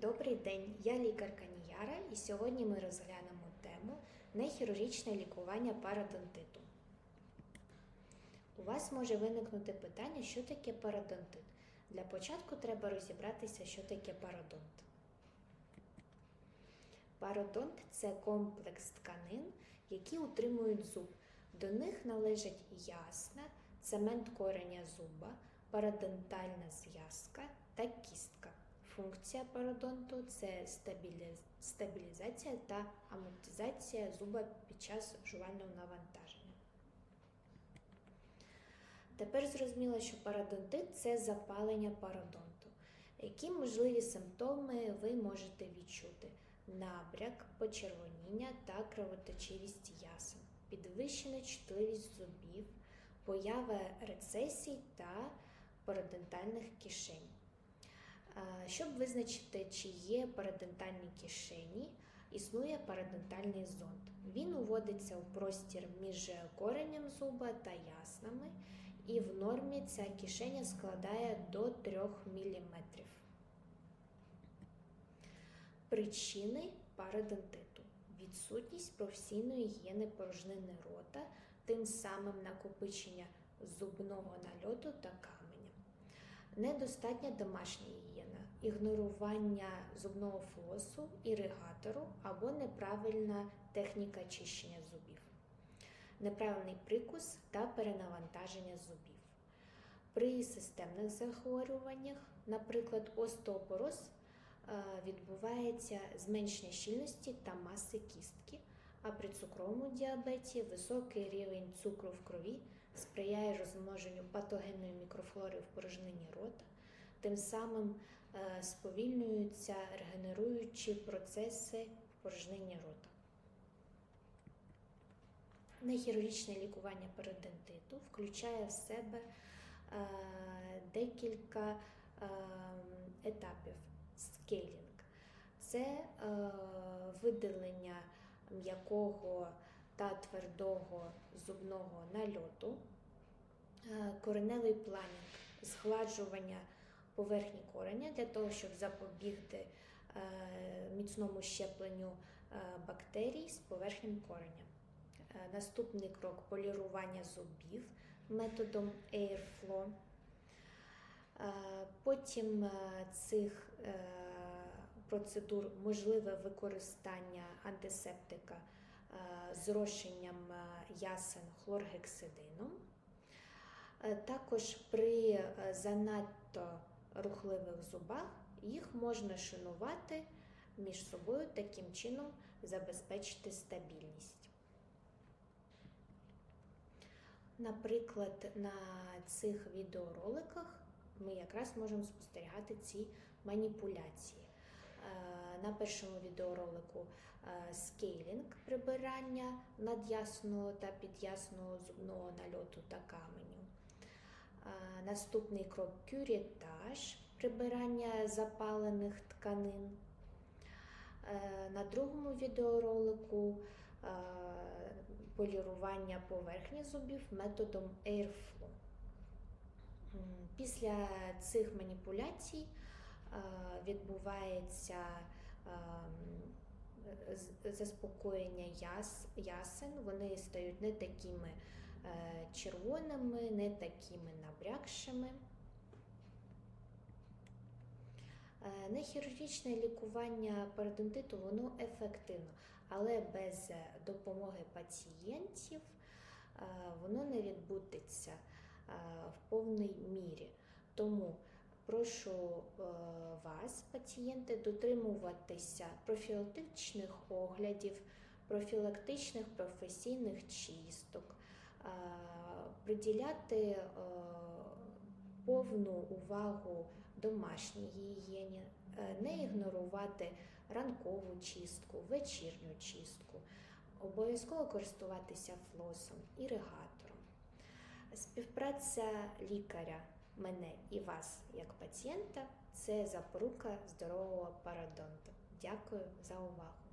Добрий день, я лікарка Ніяра, і сьогодні ми розглянемо тему нехірургічне лікування пародонтиту. У вас може виникнути питання, що таке пародонтит. Для початку треба розібратися, що таке пародонт. Пародонт це комплекс тканин, які утримують зуб. До них належать ясна, цемент кореня зуба, парадонтальна зв'язка та кістка. Функція пародонту це стабілі- стабілізація та амортизація зуба під час жувального навантаження. Тепер зрозуміло, що пародонтит це запалення пародонту. Які можливі симптоми ви можете відчути? Набряк, почервоніння та кровоточивість ясен, підвищена чутливість зубів, поява рецесій та пародонтальних кишень. Щоб визначити, чи є парадонтальні кишені, існує парадонтальний зонд. Він уводиться в простір між коренем зуба та яснами, і в нормі ця кишеня складає до 3 мм. Причини парадонтиту: відсутність професійної гігієни порожнини рота, тим самим накопичення зубного нальоту та каменя, недостатня домашня гігієна, ігнорування зубного флосу, іригатору або неправильна техніка чищення зубів, неправильний прикус та перенавантаження зубів. При системних захворюваннях, наприклад, остеопороз, е, відбувається зменшення щільності та маси кістки, а при цукровому діабеті високий рівень цукру в крові сприяє розмноженню патогенної мікрофлори в порожнині рота, тим самим е, сповільнюються регенеруючі процеси в порожнині рота. Нехірургічне лікування пародонтиту включає в себе е, декілька е, етапів скейлінг. Це видалення м'якого та твердого зубного нальоту, е, кореневий планінг, згладжування поверхні кореня для того, щоб запобігти е, міцному щепленню е, бактерій з поверхнім кореня. Наступний крок полірування зубів методом Airflow. Потім цих процедур можливе використання антисептика з розчинням е, ясен хлоргексидином. Е, Також при е, занадто рухливих зубах їх можна шинувати між собою, таким чином забезпечити стабільність. Наприклад, на цих відеороликах ми якраз можемо спостерігати ці маніпуляції. Е, На першому відеоролику е, скейлінг прибирання надясного та підясного зубного нальоту та каменю. Е, Наступний крок кюрітаж прибирання запалених тканин. На другому відеоролику полірування поверхні зубів методом Airflow. Після цих маніпуляцій відбувається ем, заспокоєння яс, ясен, вони стають не такими е, червоними, не такими набрякшими. Е, Нехірургічне лікування пародонтиту воно ефективно, але без е, допомоги пацієнтів е, воно не відбудеться е, в повній мірі. Тому прошу е, пацієнти, дотримуватися профілактичних оглядів, профілактичних професійних чисток, приділяти е, повну увагу домашній гігієні, е, не ігнорувати ранкову чистку, вечірню чистку, обов'язково користуватися флосом, іригатором. Співпраця лікаря, мене і вас як пацієнта це запорука здорового парадонту. Дякую за увагу.